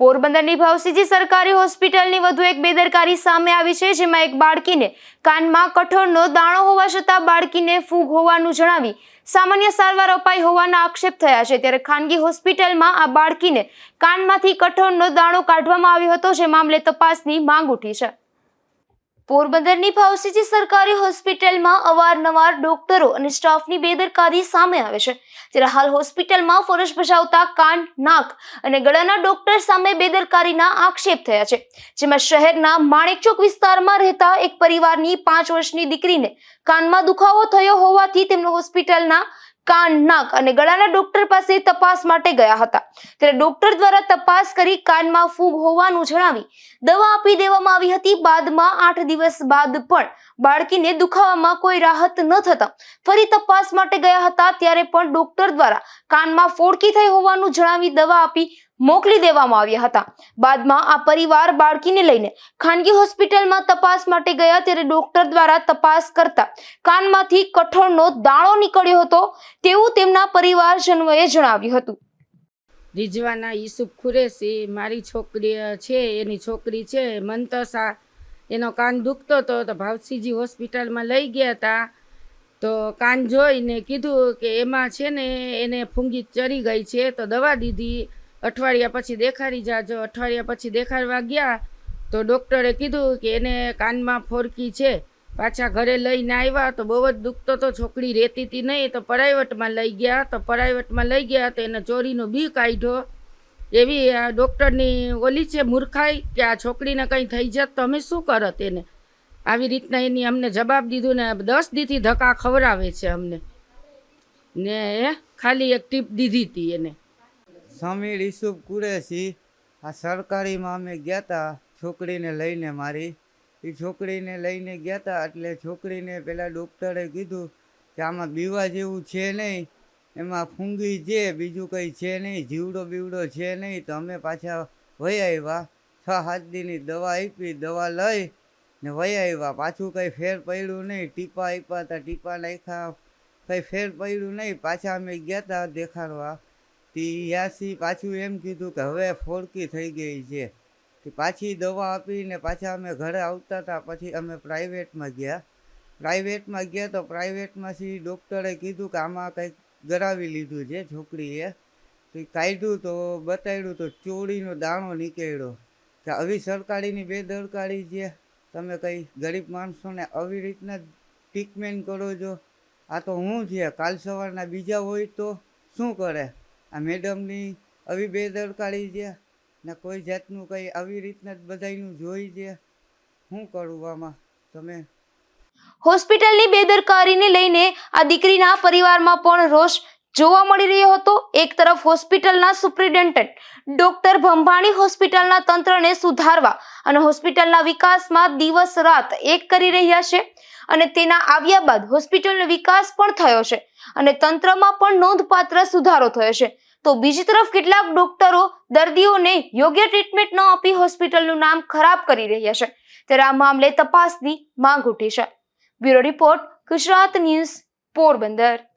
પોરબંદરની ભાવસીજી સરકારી હોસ્પિટલની વધુ એક બેદરકારી સામે આવી છે, જેમાં એક બાળકીને કાનમાં કઠોળનો દાણો હોવા છતાં બાળકીને ફૂગ હોવાનું જણાવી સામાન્ય સારવાર અપાઈ હોવાના આક્ષેપ થયા છે. ત્યારે ખાનગી હોસ્પિટલમાં આ બાળકીને કાનમાંથી કઠોળનો દાણો કાઢવામાં આવ્યો હતો, જે મામલે તપાસની માંગ ઉઠી છે. પોરબંદરની ભાવસીજી સરકારી હોસ્પિટલમાં અવારનવાર ડોક્ટરો અને સ્ટાફની બેદરકારી સામે આવે છે. ત્યારે હાલ હોસ્પિટલમાં ફરજ બજાવતા કાન, નાક અને ગળાના ડોક્ટર સામે બેદરકારીના આક્ષેપ થયા છે. જેમાં શહેરના માણેકચોક વિસ્તારમાં રહેતા એક પરિવારની પાંચ વર્ષની દીકરીને કાનમાં દુખાવો થયો હોવાથી તેમનો હોસ્પિટલના કાન, નાક અને ગળાના ડોક્ટર પાસે તપાસ માટે ગયા હતા. ત્યારે ડોક્ટર દ્વારા તપાસ કરી કાનમાં ફૂગ હોવાનું જણાવી દવા આપી દેવામાં આવી હતી. બાદમાં આઠ દિવસ બાદ પણ બાળકીને દુખાવામાં કોઈ રાહત ન થતા ફરી તપાસ માટે ગયા હતા. ત્યારે પણ ડોક્ટર દ્વારા કાનમાં ફોડકી થઈ હોવાનું જણાવી દવા આપી મોકલી દેવામાં આવ્યા હતા. બાદમાં આ પરિવાર બાળકીને લઈને ખાનગી હોસ્પિટલમાં તપાસ માટે ગયા ત્યારે ડોક્ટર દ્વારા તપાસ કરતા કાનમાંથી કઠોળનો દાણો નીકળ્યો હતો તેવું તેમના પરિવારજનોએ જણાવ્યું હતું. રિજવાના ઈસુફ ખુરેશી મારી છોકરી છે, એની છોકરી છે મંતસા એનો કાન દુખતો હતો તો ભાવસીજી હોસ્પિટલમાં લઈ ગયા હતા. તો કાન જોઈને કીધું કે એમાં છે ને એને ફૂંગી ચરી ગઈ છે, તો દવા દીધી. અઠવાડિયા પછી દેખાડી જાજો અઠવાડિયા પછી દેખાડવા ગયા, તો ડૉક્ટરે કીધું કે એને કાનમાં ફોરકી છે. પાછા ઘરે લઈને આવ્યા તો બહુ જ દુખતો તો છોકરી રહેતી હતી નહીં, તો પ્રાઇવેટમાં લઈ ગયા. તો પ્રાઇવેટમાં લઈ ગયા તો એને ચોરીનો બી કાઢ્યો. એવી આ ડૉક્ટરની ઓલી છે મૂર્ખાઈ કે આ છોકરીને કંઈ થઈ જાત તો અમે શું કરત એને? આવી રીતના એની અમને જવાબ દીધું ને દસ દીથી ધક્કા ખવડાવે છે અમને. ને એ ખાલી એક ટીપ દીધી હતી એને. સમીર ઈસુફ કુરેશી આ સરકારીમાં અમે ગયા હતા છોકરીને લઈને મારી. એ છોકરીને લઈને ગયા હતા એટલે છોકરીને પેલા ડૉક્ટરે કીધું કે આમાં બીવા જેવું છે નહીં. એમાં ફૂંગી છે, બીજું કંઈ છે નહીં. જીવડો બીવડો છે નહીં. તો અમે પાછા વહી આવ્યા. છ, સાત દીની દવા આપી, દવા લઈ ને વહી આવ્યા. પાછું કંઈ ફેર પડ્યું નહીં. ટીપા આપ્યા હતા, ટીપા નાખ્યા. કંઈ ફેર પડ્યું નહીં. પાછા અમે ગયા હતા દેખાડવા. ત્યાંથી પાછું એમ કીધું કે હવે ફોડકી થઈ ગઈ છે. કે પાછી દવા આપીને પાછા અમે ઘરે આવતા હતા, પછી અમે પ્રાઇવેટમાં ગયા. પ્રાઇવેટમાં ગયા તો પ્રાઇવેટમાંથી ડૉક્ટરે કીધું કે આમાં કંઈક ગરાવી લીધું છે છોકરીએ તો કાઢ્યું તો બતાવ્યું તો ચોળીનો દાણો નીકળ્યો. કે આવી સરકારીની બેદરકારી છે. તમે કંઈ ગરીબ માણસોને આવી રીતના ટ્રીટમેન્ટ કરો છો? આ તો હું છે, કાલ સવારના બીજા હોય તો શું કરે? આ મેડમની આવી બેદરકારી છે ને કોઈ જાતનું કંઈ આવી રીતના જ બધાયનું જોઈ છે. શું કરું આમાં? તમે? હોસ્પિટલની બેદરકારીને લઈને આ દીકરીના પરિવારમાં પણ રોષ જોવા મળી રહ્યો હતો. એક તરફ હોસ્પિટલના સુપ્રિન્ટેન્ડન્ટ ડોક્ટર ભંભાણી હોસ્પિટલના તંત્રને સુધારવા અને હોસ્પિટલના વિકાસમાં દિવસ રાત એક કરી રહ્યા છે. અને તેના આવ્યા બાદ હોસ્પિટલનો વિકાસ પણ થયો છે અને તંત્રમાં પણ નોંધપાત્ર સુધારો થયો છે. તો બીજી તરફ કેટલાક ડોક્ટરો દર્દીઓને યોગ્ય ટ્રીટમેન્ટ ન આપી હોસ્પિટલનું નામ ખરાબ કરી રહ્યા છે. ત્યારે આ મામલે તપાસની માંગ ઉઠી છે. Bureau report Gujarat news Porbandar.